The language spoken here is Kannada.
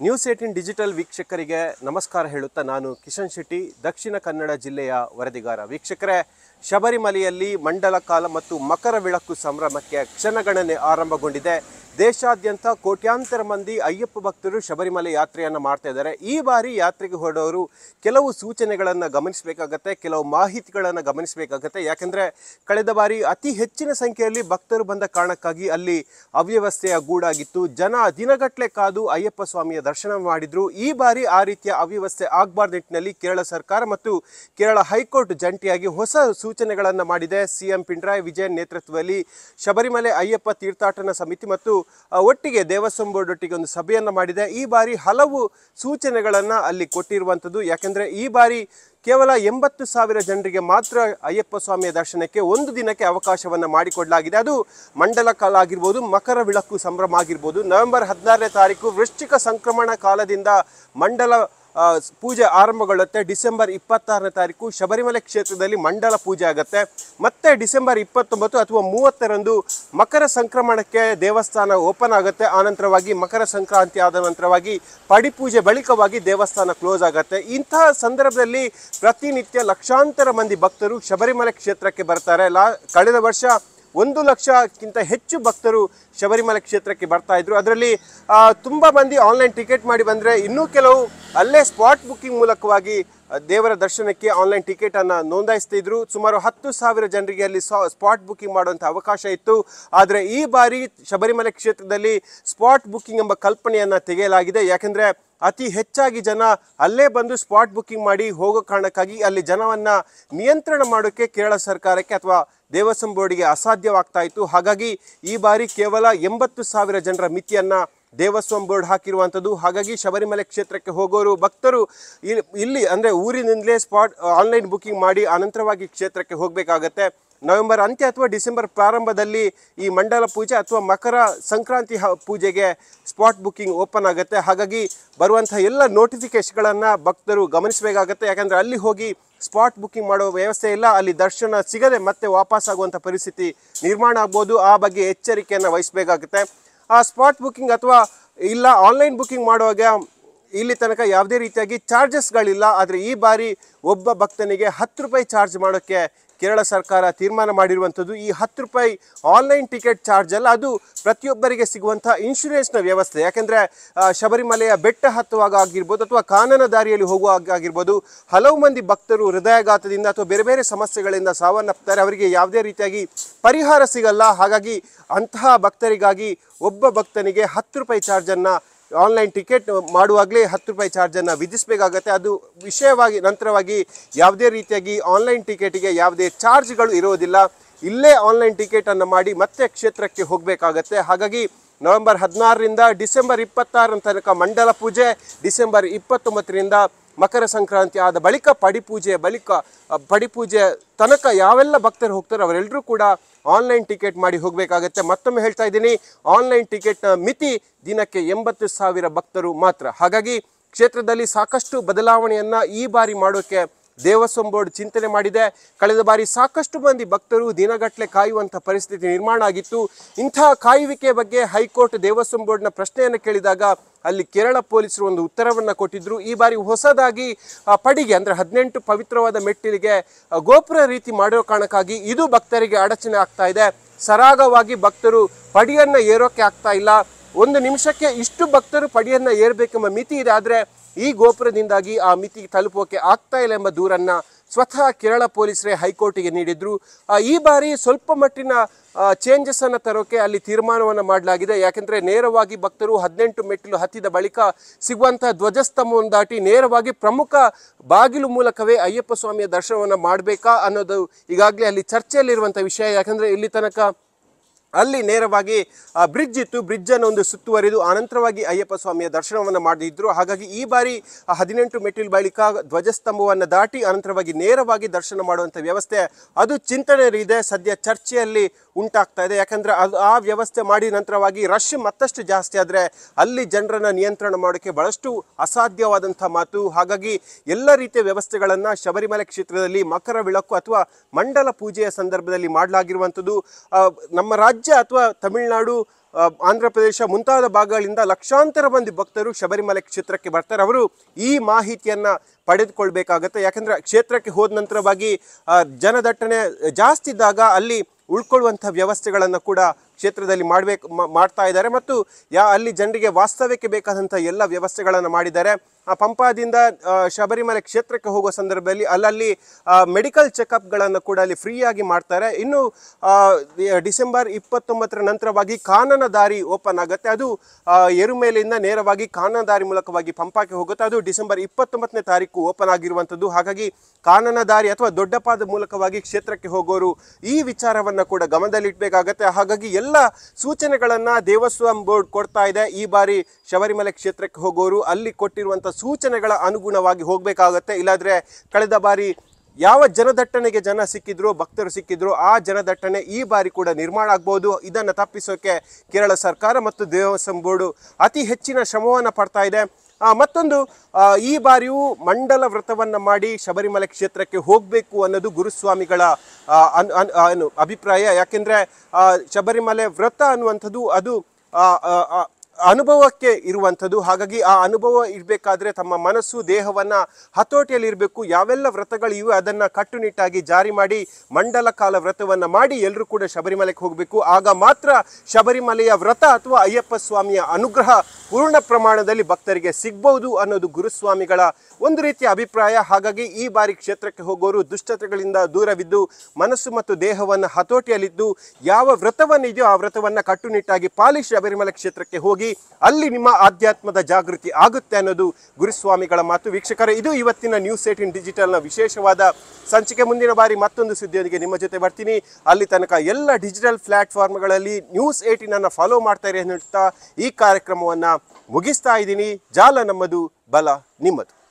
ನ್ಯೂಸ್ ಏಟಿನ್ ಡಿಜಿಟಲ್ ವೀಕ್ಷಕರಿಗೆ ನಮಸ್ಕಾರ ಹೇಳುತ್ತಾ ನಾನು ಕಿಶನ್ ಶೆಟ್ಟಿ, ದಕ್ಷಿಣ ಕನ್ನಡ ಜಿಲ್ಲೆಯ ವರದಿಗಾರ. ವೀಕ್ಷಕರೇ, ಶಬರಿಮಲೆಯಲ್ಲಿ ಮಂಡಲ ಕಾಲ ಮತ್ತು ಮಕರ ವಿಳಕ್ಕು ಸಂಭ್ರಮಕ್ಕೆ ಕ್ಷಣಗಣನೆ ಆರಂಭಗೊಂಡಿದೆ. ದೇಶಾದ್ಯಂತ ಕೋಟ್ಯಾಂತರ ಮಂದಿ ಅಯ್ಯಪ್ಪ ಭಕ್ತರು ಶಬರಿಮಲೆ ಯಾತ್ರೆಯನ್ನು ಮಾಡ್ತಾ ಇದ್ದಾರೆ. ಈ ಬಾರಿ ಯಾತ್ರೆಗೆ ಹೊರಡೋರು ಕೆಲವು ಸೂಚನೆಗಳನ್ನು ಗಮನಿಸಬೇಕಾಗತ್ತೆ, ಕೆಲವು ಮಾಹಿತಿಗಳನ್ನು ಗಮನಿಸಬೇಕಾಗತ್ತೆ. ಯಾಕೆಂದರೆ, ಕಳೆದ ಬಾರಿ ಅತಿ ಹೆಚ್ಚಿನ ಸಂಖ್ಯೆಯಲ್ಲಿ ಭಕ್ತರು ಬಂದ ಕಾರಣಕ್ಕಾಗಿ ಅಲ್ಲಿ ಅವ್ಯವಸ್ಥೆಯ ಗೂಡಾಗಿತ್ತು. ಜನ ದಿನಗಟ್ಟಲೆ ಕಾದು ಅಯ್ಯಪ್ಪ ಸ್ವಾಮಿಯ ದರ್ಶನ ಮಾಡಿದ್ರು. ಈ ಬಾರಿ ಆ ರೀತಿಯ ಅವ್ಯವಸ್ಥೆ ಆಗಬಾರ್ದು ನಿಟ್ಟಿನಲ್ಲಿ ಕೇರಳ ಸರ್ಕಾರ ಮತ್ತು ಕೇರಳ ಹೈಕೋರ್ಟ್ ಜಂಟಿಯಾಗಿ ಹೊಸ ಸೂಚನೆಗಳನ್ನು ಮಾಡಿದೆ. ಸಿಎಂ ಪಿಣರಾಯಿ ವಿಜಯನ್ ನೇತೃತ್ವದಲ್ಲಿ ಶಬರಿಮಲೆ ಅಯ್ಯಪ್ಪ ತೀರ್ಥಾಟನ ಸಮಿತಿ ಮತ್ತು ಒಟ್ಟಿಗೆ ದೇವಸ್ವಂ ಬೋರ್ಡ್ ಒಟ್ಟಿಗೆ ಒಂದು ಸಭೆಯನ್ನು ಮಾಡಿದೆ. ಈ ಬಾರಿ ಹಲವು ಸೂಚನೆಗಳನ್ನು ಅಲ್ಲಿ ಕೊಟ್ಟಿರುವಂಥದ್ದು. ಯಾಕೆಂದರೆ ಈ ಬಾರಿ ಕೇವಲ ಎಂಬತ್ತು ಸಾವಿರ ಜನರಿಗೆ ಮಾತ್ರ ಅಯ್ಯಪ್ಪ ಸ್ವಾಮಿಯ ದರ್ಶನಕ್ಕೆ ಒಂದು ದಿನಕ್ಕೆ ಅವಕಾಶವನ್ನು ಮಾಡಿಕೊಡಲಾಗಿದೆ. ಅದು ಮಂಡಲ ಕಾಲ ಆಗಿರ್ಬೋದು, ಮಕರ ವಿಳಕ್ಕು ಸಂಭ್ರಮ ಆಗಿರ್ಬೋದು. ನವೆಂಬರ್ ಹದಿನಾರನೇ ತಾರೀಕು ವೃಶ್ಚಿಕ ಸಂಕ್ರಮಣ ಕಾಲದಿಂದ ಮಂಡಲ ಪೂಜೆ ಆರಂಭಗೊಳ್ಳುತ್ತೆ. ಡಿಸೆಂಬರ್ ಇಪ್ಪತ್ತಾರನೇ ತಾರೀಕು ಶಬರಿಮಲೆ ಕ್ಷೇತ್ರದಲ್ಲಿ ಮಂಡಲ ಪೂಜೆ ಆಗುತ್ತೆ. ಮತ್ತೆ ಡಿಸೆಂಬರ್ ಇಪ್ಪತ್ತೊಂಬತ್ತು ಅಥವಾ ಮೂವತ್ತರಂದು ಮಕರ ಸಂಕ್ರಮಣಕ್ಕೆ ದೇವಸ್ಥಾನ ಓಪನ್ ಆಗುತ್ತೆ. ಆನಂತರವಾಗಿ ಮಕರ ಸಂಕ್ರಾಂತಿ ಆದ ನಂತರವಾಗಿ ಪಡಿಪೂಜೆ ಬಳಿಕವಾಗಿ ದೇವಸ್ಥಾನ ಕ್ಲೋಸ್ ಆಗುತ್ತೆ. ಇಂತಹ ಸಂದರ್ಭದಲ್ಲಿ ಪ್ರತಿನಿತ್ಯ ಲಕ್ಷಾಂತರ ಮಂದಿ ಭಕ್ತರು ಶಬರಿಮಲೆ ಕ್ಷೇತ್ರಕ್ಕೆ ಬರ್ತಾರೆ. ಲಾ, ಕಳೆದ ವರ್ಷ ಒಂದು ಲಕ್ಷಕ್ಕಿಂತ ಹೆಚ್ಚು ಭಕ್ತರು ಶಬರಿಮಲೆ ಕ್ಷೇತ್ರಕ್ಕೆ ಬರ್ತಾ ಇದ್ರು. ಅದರಲ್ಲಿ ತುಂಬ ಮಂದಿ ಆನ್ಲೈನ್ ಟಿಕೆಟ್ ಮಾಡಿ ಬಂದರೆ ಇನ್ನೂ ಕೆಲವು ಅಲ್ಲೇ ಸ್ಪಾಟ್ ಬುಕ್ಕಿಂಗ್ ಮೂಲಕವಾಗಿ ದೇವರ ದರ್ಶನಕ್ಕೆ ಆನ್ಲೈನ್ ಟಿಕೆಟ್ ನೋಂದಾಯಿಸ್ತಾ ನೋಂದಾಯಿಸ್ತಿದ್ರು ಸುಮಾರು ಹತ್ತು ಸಾವಿರ ಜನರಿಗೆ ಅಲ್ಲಿ ಸ್ಪಾಟ್ ಬುಕ್ಕಿಂಗ್ ಮಾಡುವಂಥ ಅವಕಾಶ ಇತ್ತು. ಆದರೆ ಈ ಬಾರಿ ಶಬರಿಮಲೆ ಕ್ಷೇತ್ರದಲ್ಲಿ ಸ್ಪಾಟ್ ಬುಕ್ಕಿಂಗ್ ಎಂಬ ಕಲ್ಪನೆಯನ್ನ ತೆಗೆಯಲಾಗಿದೆ. ಯಾಕೆಂದ್ರೆ ಅತಿ ಹೆಚ್ಚಾಗಿ ಜನ ಅಲ್ಲೇ ಬಂದು ಸ್ಪಾಟ್ ಬುಕ್ಕಿಂಗ್ ಮಾಡಿ ಹೋಗೋ ಕಾರಣಕ್ಕಾಗಿ ಅಲ್ಲಿ ಜನವನ್ನ ನಿಯಂತ್ರಣ ಮಾಡೋಕ್ಕೆ ಕೇರಳ ಸರ್ಕಾರಕ್ಕೆ ಅಥವಾ ದೇವಸ್ವಂ ಬೋರ್ಡಿಗೆ ಅಸಾಧ್ಯವಾಗ್ತಾ ಇತ್ತು. ಹಾಗಾಗಿ ಈ ಬಾರಿ ಕೇವಲ ಎಂಬತ್ತು ಸಾವಿರ ಜನರ ಮಿತಿಯನ್ನ ದೇವಸ್ವಂ ಬೋರ್ಡ್ ಹಾಕಿರುವಂಥದ್ದು. ಹಾಗಾಗಿ ಶಬರಿಮಲೆ ಕ್ಷೇತ್ರಕ್ಕೆ ಹೋಗೋರು, ಭಕ್ತರು ಇಲ್- ಇಲ್ಲಿ ಅಂದರೆ ಊರಿನಿಂದಲೇ ಸ್ಪಾಟ್ ಆನ್ಲೈನ್ ಬುಕ್ಕಿಂಗ್ ಮಾಡಿ ಅನಂತರವಾಗಿ ಕ್ಷೇತ್ರಕ್ಕೆ ಹೋಗಬೇಕಾಗತ್ತೆ. ನವೆಂಬರ್ ಅಂತ್ಯ ಅಥವಾ ಡಿಸೆಂಬರ್ ಪ್ರಾರಂಭದಲ್ಲಿ ಈ ಮಂಡಲ ಪೂಜೆ ಅಥವಾ ಮಕರ ಸಂಕ್ರಾಂತಿ ಪೂಜೆಗೆ ಸ್ಪಾಟ್ ಬುಕ್ಕಿಂಗ್ ಓಪನ್ ಆಗುತ್ತೆ. ಹಾಗಾಗಿ ಬರುವಂಥ ಎಲ್ಲ ನೋಟಿಫಿಕೇಶನ್ಗಳನ್ನು ಭಕ್ತರು ಗಮನಿಸಬೇಕಾಗತ್ತೆ. ಯಾಕಂದರೆ ಅಲ್ಲಿ ಹೋಗಿ ಸ್ಪಾಟ್ ಬುಕ್ಕಿಂಗ್ ಮಾಡುವ ವ್ಯವಸ್ಥೆ ಇಲ್ಲ. ಅಲ್ಲಿ ದರ್ಶನ ಸಿಗದೆ ಮತ್ತೆ ವಾಪಸ್ ಆಗುವಂಥ ಪರಿಸ್ಥಿತಿ ನಿರ್ಮಾಣ ಆಗ್ಬೋದು. ಆ ಬಗ್ಗೆ ಎಚ್ಚರಿಕೆಯನ್ನು ವಹಿಸಬೇಕಾಗುತ್ತೆ. ಆ ಸ್ಪಾಟ್ ಬುಕ್ಕಿಂಗ್ ಅಥವಾ ಇಲ್ಲ ಆನ್ಲೈನ್ ಬುಕ್ಕಿಂಗ್ ಮಾಡುವಾಗ ಇಲ್ಲಿ ತನಕ ಯಾವುದೇ ರೀತಿಯಾಗಿ ಚಾರ್ಜಸ್ಗಳಿಲ್ಲ. ಆದರೆ ಈ ಬಾರಿ ಒಬ್ಬ ಭಕ್ತನಿಗೆ ಹತ್ತು ರೂಪಾಯಿ ಚಾರ್ಜ್ ಮಾಡೋಕ್ಕೆ ಕೇರಳ ಸರ್ಕಾರ ತೀರ್ಮಾನ ಮಾಡಿರುವಂಥದ್ದು ಈ ಹತ್ತು ರೂಪಾಯಿ ಆನ್ಲೈನ್ ಟಿಕೆಟ್ ಚಾರ್ಜ್ ಅಲ್ಲ, ಅದು ಪ್ರತಿಯೊಬ್ಬರಿಗೆ ಸಿಗುವಂಥ ಇನ್ಶೂರೆನ್ಸ್ನ ವ್ಯವಸ್ಥೆ. ಯಾಕೆಂದರೆ ಶಬರಿಮಲೆಯ ಬೆಟ್ಟ ಹತ್ತುವಾಗ ಆಗಿರ್ಬೋದು ಅಥವಾ ಕಾನನ ದಾರಿಯಲ್ಲಿ ಹೋಗುವಾಗ ಆಗಿರ್ಬೋದು, ಹಲವು ಮಂದಿ ಭಕ್ತರು ಹೃದಯಾಘಾತದಿಂದ ಅಥವಾ ಬೇರೆ ಬೇರೆ ಸಮಸ್ಯೆಗಳಿಂದ ಸಾವನ್ನಪ್ತಾರೆ ಅವರಿಗೆ ಯಾವುದೇ ರೀತಿಯಾಗಿ ಪರಿಹಾರ ಸಿಗಲ್ಲ. ಹಾಗಾಗಿ ಅಂತಹ ಭಕ್ತರಿಗಾಗಿ ಒಬ್ಬ ಭಕ್ತನಿಗೆ ಹತ್ತು ರೂಪಾಯಿ ಚಾರ್ಜನ್ನು ಆನ್ಲೈನ್ ಟಿಕೆಟ್ ಮಾಡುವಾಗಲೇ ಹತ್ತು ರೂಪಾಯಿ ಚಾರ್ಜನ್ನು ವಿಧಿಸಬೇಕಾಗತ್ತೆ. ಅದು ವಿಷಯವಾಗಿ, ನಂತರವಾಗಿ ಯಾವುದೇ ರೀತಿಯಾಗಿ ಆನ್ಲೈನ್ ಟಿಕೆಟಿಗೆ ಯಾವುದೇ ಚಾರ್ಜ್ಗಳು ಇರೋದಿಲ್ಲ ಇಲ್ಲೇ ಆನ್ಲೈನ್ ಟಿಕೆಟನ್ನು ಮಾಡಿ ಮತ್ತೆ ಕ್ಷೇತ್ರಕ್ಕೆ ಹೋಗಬೇಕಾಗತ್ತೆ. ಹಾಗಾಗಿ ನವೆಂಬರ್ ಹದಿನಾರರಿಂದ ಡಿಸೆಂಬರ್ ಇಪ್ಪತ್ತಾರರ ತನಕ ಮಂಡಲ ಪೂಜೆ, ಡಿಸೆಂಬರ್ ಇಪ್ಪತ್ತೊಂಬತ್ತರಿಂದ ಮಕರ ಸಂಕ್ರಾಂತಿ ಆದ ಬಳಿಕ ಪಡಿಪೂಜೆ ಬಳಿಕ ಪಡಿಪೂಜೆ ತನಕ ಯಾವೆಲ್ಲ ಭಕ್ತರು ಹೋಗ್ತಾರೋ ಅವರೆಲ್ಲರೂ ಕೂಡ ಆನ್ಲೈನ್ ಟಿಕೆಟ್ ಮಾಡಿ ಹೋಗಬೇಕಾಗತ್ತೆ. ಮತ್ತೊಮ್ಮೆ ಹೇಳ್ತಾ ಇದ್ದೀನಿ, ಆನ್ಲೈನ್ ಟಿಕೆಟ್ನ ಮಿತಿ ದಿನಕ್ಕೆ ಎಂಬತ್ತು ಸಾವಿರ ಭಕ್ತರು ಮಾತ್ರ. ಹಾಗಾಗಿ ಕ್ಷೇತ್ರದಲ್ಲಿ ಸಾಕಷ್ಟು ಬದಲಾವಣೆಯನ್ನು ಈ ಬಾರಿ ಮಾಡೋಕ್ಕೆ ದೇವಸ್ವಂ ಬೋರ್ಡ್ ಚಿಂತನೆ ಮಾಡಿದೆ. ಕಳೆದ ಬಾರಿ ಸಾಕಷ್ಟು ಮಂದಿ ಭಕ್ತರು ದಿನಗಟ್ಟಲೆ ಕಾಯುವಂಥ ಪರಿಸ್ಥಿತಿ ನಿರ್ಮಾಣ ಆಗಿತ್ತು. ಇಂಥ ಕಾಯುವಿಕೆ ಬಗ್ಗೆ ಹೈಕೋರ್ಟ್ ದೇವಸ್ವಂ ಬೋರ್ಡ್ನ ಪ್ರಶ್ನೆಯನ್ನು ಕೇಳಿದಾಗ ಅಲ್ಲಿ ಕೇರಳ ಪೊಲೀಸರು ಒಂದು ಉತ್ತರವನ್ನು ಕೊಟ್ಟಿದ್ರು. ಈ ಬಾರಿ ಹೊಸದಾಗಿ ಪಡಿಗೆ ಅಂದರೆ ಹದಿನೆಂಟು ಪವಿತ್ರವಾದ ಮೆಟ್ಟಿಲಿಗೆ ಗೋಪುರ ರೀತಿ ಮಾಡಿರೋ ಕಾರಣಕ್ಕಾಗಿ ಇದು ಭಕ್ತರಿಗೆ ಅಡಚಣೆ ಆಗ್ತಾ ಇದೆ. ಸರಾಗವಾಗಿ ಭಕ್ತರು ಪಡಿಯನ್ನು ಏರೋಕೆ ಆಗ್ತಾ ಇಲ್ಲ. ಒಂದು ನಿಮಿಷಕ್ಕೆ ಇಷ್ಟು ಭಕ್ತರು ಪಡಿಯನ್ನು ಏರಬೇಕೆಂಬ ಮಿತಿ ಇದೆ. ಆದರೆ ಈ ಗೋಪುರದಿಂದಾಗಿ ಆ ಮಿತಿ ತಲುಪೋಕೆ ಆಗ್ತಾ ಇಲ್ಲ ಎಂಬ ದೂರನ್ನ ಸ್ವತಃ ಕೇರಳ ಪೊಲೀಸರೇ ಹೈಕೋರ್ಟಿಗೆ ನೀಡಿದ್ರು. ಈ ಬಾರಿ ಸ್ವಲ್ಪ ಮಟ್ಟಿನ ಚೇಂಜಸ್ ಅನ್ನು ತರೋಕೆ ಅಲ್ಲಿ ತೀರ್ಮಾನವನ್ನು ಮಾಡಲಾಗಿದೆ. ಯಾಕೆಂದ್ರೆ ನೇರವಾಗಿ ಭಕ್ತರು ಹದಿನೆಂಟು ಮೆಟ್ಟಿಲು ಹತ್ತಿದ ಬಳಿಕ ಸಿಗುವಂತಹ ಧ್ವಜಸ್ತಂಭವನ್ನು ದಾಟಿ ನೇರವಾಗಿ ಪ್ರಮುಖ ಬಾಗಿಲು ಮೂಲಕವೇ ಅಯ್ಯಪ್ಪ ಸ್ವಾಮಿಯ ದರ್ಶನವನ್ನು ಮಾಡಬೇಕಾ ಅನ್ನೋದು ಈಗಾಗಲೇ ಅಲ್ಲಿ ಚರ್ಚೆಯಲ್ಲಿರುವಂಥ ವಿಷಯ. ಯಾಕಂದರೆ ಇಲ್ಲಿ ತನಕ ಅಲ್ಲಿ ನೇರವಾಗಿ ಬ್ರಿಡ್ಜ್ ಇತ್ತು. ಬ್ರಿಡ್ಜ್ ಅನ್ನು ಒಂದು ಸುತ್ತುವರಿದು ಅನಂತರವಾಗಿ ಅಯ್ಯಪ್ಪ ಸ್ವಾಮಿಯ ದರ್ಶನವನ್ನು ಮಾಡಿದ್ರು. ಹಾಗಾಗಿ ಈ ಬಾರಿ ಹದಿನೆಂಟು ಮೆಟ್ಟಿಲು ಬಳಿಕ ಧ್ವಜಸ್ತಂಭವನ್ನು ದಾಟಿ ಅನಂತರವಾಗಿ ನೇರವಾಗಿ ದರ್ಶನ ಮಾಡುವಂಥ ವ್ಯವಸ್ಥೆ, ಅದು ಚಿಂತನೆ ಇದೆ ಸದ್ಯ ಚರ್ಚೆಯಲ್ಲಿ ಉಂಟಾಗ್ತಾ ಇದೆ. ಯಾಕಂದ್ರೆ ಅದು, ಆ ವ್ಯವಸ್ಥೆ ಮಾಡಿ ನಂತರವಾಗಿ ರಶ್ ಮತ್ತಷ್ಟು ಜಾಸ್ತಿ ಆದರೆ ಅಲ್ಲಿ ಜನರನ್ನ ನಿಯಂತ್ರಣ ಮಾಡೋಕ್ಕೆ ಬಹಳಷ್ಟು ಅಸಾಧ್ಯವಾದಂಥ ಮಾತು. ಹಾಗಾಗಿ ಎಲ್ಲ ರೀತಿಯ ವ್ಯವಸ್ಥೆಗಳನ್ನು ಶಬರಿಮಲೆ ಕ್ಷೇತ್ರದಲ್ಲಿ ಮಕರ ವಿಳಕ್ಕು ಅಥವಾ ಮಂಡಲ ಪೂಜೆಯ ಸಂದರ್ಭದಲ್ಲಿ ಮಾಡಲಾಗಿರುವಂಥದ್ದು. ನಮ್ಮ ರಾಜ್ಯ ಅಥವಾ ತಮಿಳುನಾಡು ಆಂಧ್ರ ಪ್ರದೇಶ ಮುಂತಾದ ಭಾಗಗಳಿಂದ ಲಕ್ಷಾಂತರ ಮಂದಿ ಭಕ್ತರು ಶಬರಿಮಲೆ ಕ್ಷೇತ್ರಕ್ಕೆ ಬರ್ತಾರೆ. ಅವರು ಈ ಮಾಹಿತಿಯನ್ನು ಪಡೆದುಕೊಳ್ಬೇಕಾಗತ್ತೆ. ಯಾಕಂದ್ರೆ ಕ್ಷೇತ್ರಕ್ಕೆ ಹೋದ ನಂತರವಾಗಿ ಜನದಟ್ಟಣೆ ಜಾಸ್ತಿ ಇದ್ದಾಗ ಅಲ್ಲಿ ಉಳ್ಕೊಳ್ಳುವಂಥ ವ್ಯವಸ್ಥೆಗಳನ್ನು ಕೂಡ ಕ್ಷೇತ್ರದಲ್ಲಿ ಮಾಡಬೇಕು ಮಾಡ್ತಾ ಇದ್ದಾರೆ. ಮತ್ತು ಯಾ, ಅಲ್ಲಿ ಜನರಿಗೆ ವಾಸ್ತವ್ಯಕ್ಕೆ ಬೇಕಾದಂಥ ಎಲ್ಲ ವ್ಯವಸ್ಥೆಗಳನ್ನು ಮಾಡಿದ್ದಾರೆ. ಪಂಪಾದಿಂದ ಶಬರಿಮಲೆ ಕ್ಷೇತ್ರಕ್ಕೆ ಹೋಗುವ ಸಂದರ್ಭದಲ್ಲಿ ಅಲ್ಲಲ್ಲಿ ಮೆಡಿಕಲ್ ಚೆಕಪ್ಗಳನ್ನು ಕೂಡ ಅಲ್ಲಿ ಫ್ರೀಯಾಗಿ ಮಾಡ್ತಾರೆ. ಇನ್ನು ಆ, ಡಿಸೆಂಬರ್ ಇಪ್ಪತ್ತೊಂಬತ್ತರ ನಂತರವಾಗಿ ಕಾನನ ದಾರಿ ಓಪನ್ ಆಗುತ್ತೆ. ಅದು ಆ, ಎರುಮೇಲಿಂದ ನೇರವಾಗಿ ಕಾನನ ದಾರಿ ಮೂಲಕವಾಗಿ ಪಂಪಾಕ್ಕೆ ಹೋಗುತ್ತೆ. ಅದು ಡಿಸೆಂಬರ್ ಇಪ್ಪತ್ತೊಂಬತ್ತನೇ ತಾರೀಕು ಓಪನ್ ಆಗಿರುವಂಥದ್ದು. ಹಾಗಾಗಿ ಕಾನನ ದಾರಿ ಅಥವಾ ದೊಡ್ಡಪಾದ ಮೂಲಕವಾಗಿ ಕ್ಷೇತ್ರಕ್ಕೆ ಹೋಗೋರು ಈ ವಿಚಾರವನ್ನು ಕೂಡ ಗಮನದಲ್ಲಿಡಬೇಕಾಗತ್ತೆ ಹಾಗಾಗಿ ಎಲ್ಲ ಸೂಚನೆಗಳನ್ನು ದೇವಸ್ವಂ ಬೋರ್ಡ್ ಕೊಡ್ತಾ ಇದೆ. ಈ ಬಾರಿ ಶಬರಿಮಲೆ ಕ್ಷೇತ್ರಕ್ಕೆ ಹೋಗೋರು ಅಲ್ಲಿ ಕೊಟ್ಟಿರುವಂತ ಸೂಚನೆಗಳ ಅನುಗುಣವಾಗಿ ಹೋಗಬೇಕಾಗತ್ತೆ. ಇಲ್ಲಾದರೆ ಕಳೆದ ಬಾರಿ ಯಾವ ಜನದಟ್ಟಣೆಗೆ ಜನ ಸಿಕ್ಕಿದ್ರು, ಭಕ್ತರು ಸಿಕ್ಕಿದ್ರು, ಆ ಜನದಟ್ಟಣೆ ಈ ಬಾರಿ ಕೂಡ ನಿರ್ಮಾಣ ಆಗ್ಬೋದು. ಇದನ್ನು ತಪ್ಪಿಸೋಕೆ ಕೇರಳ ಸರ್ಕಾರ ಮತ್ತು ದೇವಸ್ವಂ ಬೋರ್ಡು ಅತಿ ಹೆಚ್ಚಿನ ಶ್ರಮವನ್ನು ಪಡ್ತಾ ಇದೆ. ಮತ್ತೊಂದು ಈ ಬಾರಿಯೂ ಮಂಡಲ ವ್ರತವನ್ನು ಮಾಡಿ ಶಬರಿಮಲೆ ಕ್ಷೇತ್ರಕ್ಕೆ ಹೋಗಬೇಕು ಅನ್ನೋದು ಗುರುಸ್ವಾಮಿಗಳ ಅಭಿಪ್ರಾಯ. ಯಾಕೆಂದರೆ ಶಬರಿಮಲೆ ವ್ರತ ಅನ್ನುವಂಥದ್ದು ಅದು ಅನುಭವಕ್ಕೆ ಇರುವಂಥದ್ದು. ಹಾಗಾಗಿ ಆ ಅನುಭವ ಇರಬೇಕಾದ್ರೆ ತಮ್ಮ ಮನಸ್ಸು, ದೇಹವನ್ನ ಹತೋಟಿಯಲ್ಲಿ ಇರಬೇಕು. ಯಾವೆಲ್ಲ ವ್ರತಗಳಿವೆ ಅದನ್ನು ಕಟ್ಟುನಿಟ್ಟಾಗಿ ಜಾರಿ ಮಾಡಿ, ಮಂಡಲ ಕಾಲ ವ್ರತವನ್ನು ಮಾಡಿ ಎಲ್ಲರೂ ಕೂಡ ಶಬರಿಮಲೆಗೆ ಹೋಗಬೇಕು. ಆಗ ಮಾತ್ರ ಶಬರಿಮಲೆಯ ವ್ರತ ಅಥವಾ ಅಯ್ಯಪ್ಪ ಸ್ವಾಮಿಯ ಅನುಗ್ರಹ ಪೂರ್ಣ ಪ್ರಮಾಣದಲ್ಲಿ ಭಕ್ತರಿಗೆ ಸಿಗ್ಬಹುದು ಅನ್ನೋದು ಗುರುಸ್ವಾಮಿಗಳ ಒಂದು ರೀತಿಯ ಅಭಿಪ್ರಾಯ. ಹಾಗಾಗಿ ಈ ಬಾರಿ ಕ್ಷೇತ್ರಕ್ಕೆ ಹೋಗೋರು ದುಷ್ಟತೆಗಳಿಂದ ದೂರವಿದ್ದು, ಮನಸ್ಸು ಮತ್ತು ದೇಹವನ್ನು ಹತೋಟಿಯಲ್ಲಿದ್ದು, ಯಾವ ವ್ರತವನ್ನಿದೆಯೋ ಆ ವ್ರತವನ್ನು ಕಟ್ಟುನಿಟ್ಟಾಗಿ ಪಾಲಿ ಶಬರಿಮಲೆ ಕ್ಷೇತ್ರಕ್ಕೆ ಹೋಗಿ ಅಲ್ಲಿ ನಿಮ್ಮ ಆಧ್ಯಾತ್ಮದ ಜಾಗೃತಿ ಆಗುತ್ತೆ ಅನ್ನೋದು ಗುರುಸ್ವಾಮಿಗಳ ಮಾತು. ವೀಕ್ಷಕರೇ, ಇದು ಇವತ್ತಿನ ನ್ಯೂಸ್ ಏಟಿನ್ ಡಿಜಿಟಲ್ನ ವಿಶೇಷವಾದ ಸಂಚಿಕೆ. ಮುಂದಿನ ಬಾರಿ ಮತ್ತೊಂದು ಸುದ್ದಿಯೊಂದಿಗೆ ನಿಮ್ಮ ಜೊತೆ ಬರ್ತೀನಿ. ಅಲ್ಲಿ ತನಕ ಎಲ್ಲ ಡಿಜಿಟಲ್ ಪ್ಲಾಟ್ಫಾರ್ಮ್ಗಳಲ್ಲಿ ನ್ಯೂಸ್ ಏಟಿನ್ ಅನ್ನ ಫಾಲೋ ಮಾಡ್ತಾ ಇರಿ ಅಂತ ಈ ಕಾರ್ಯಕ್ರಮವನ್ನ ಮುಗಿಸ್ತಾ ಇದ್ದೀನಿ. ಜಾಲ ನಮ್ಮದು, ಬಲ ನಿಮ್ಮದು.